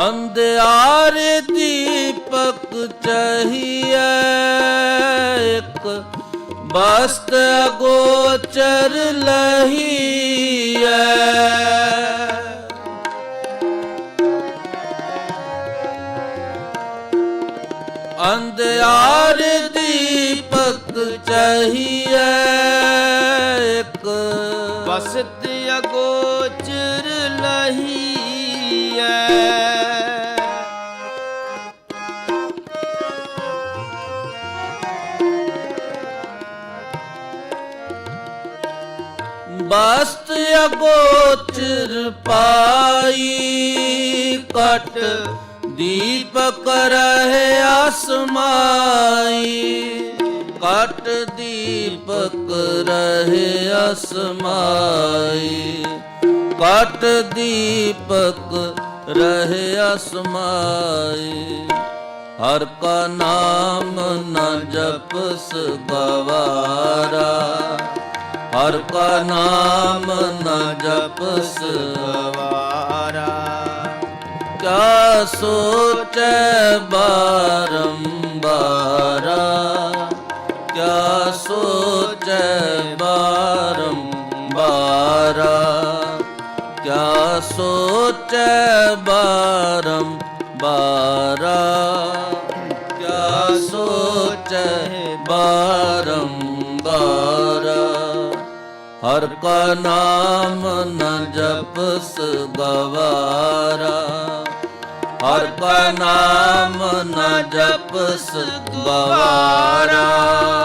ਅੰਧਿਆਰ ਦੀਪਕ ਚਾਹੀਏ ਇੱਕ ਬਸਤ ਅਗੋਚਰ ਲਹੀਐ। ਅੰਧਿਆਰ ਦੀਪਕ ਚਾਹੀਏ ਇੱਕ ਬਸਤ ਬਸਤ ਅਗੋਚਰ ਪਾਈ, ਕਟ ਦੀਪਕ ਰਹੇ ਅਸਮਾਈ। ਕਟ ਦੀਪਕ ਰਹੇ ਅਸਮਾਈ। ਕਟ ਦੀਪਕ ਰਹੇ ਅਸਮਾਈ। ਹਰ ਕਾ ਨਾਮ ਨਾ ਜਪਸ ਗਵਾਰਾ। ਹਰ ਕਾ ਨਾਮ ਨ ਜਪਸ ਵਾਰਾ ਕਿਆ ਸੋਚੈ ਬਾਰੰਬਾਰਾ। ਕਿਆ ਸੋਚੈ ਬਾਰੰਬਾਰਾ। ਕਿਆ ਸੋਚੈ ਬਾਰੰਬਾਰਾ। ਕਿਆ ਸੋਚੈ ਬਾਰੰਬਾਰਾ। ਹਰ ਕਾ ਨਾਮ ਨ ਜਪਸ ਗਵਾਰਾ। ਹਰ ਕਾ ਨਾਮ ਨ ਜਪਸ ਗਵਾਰਾ।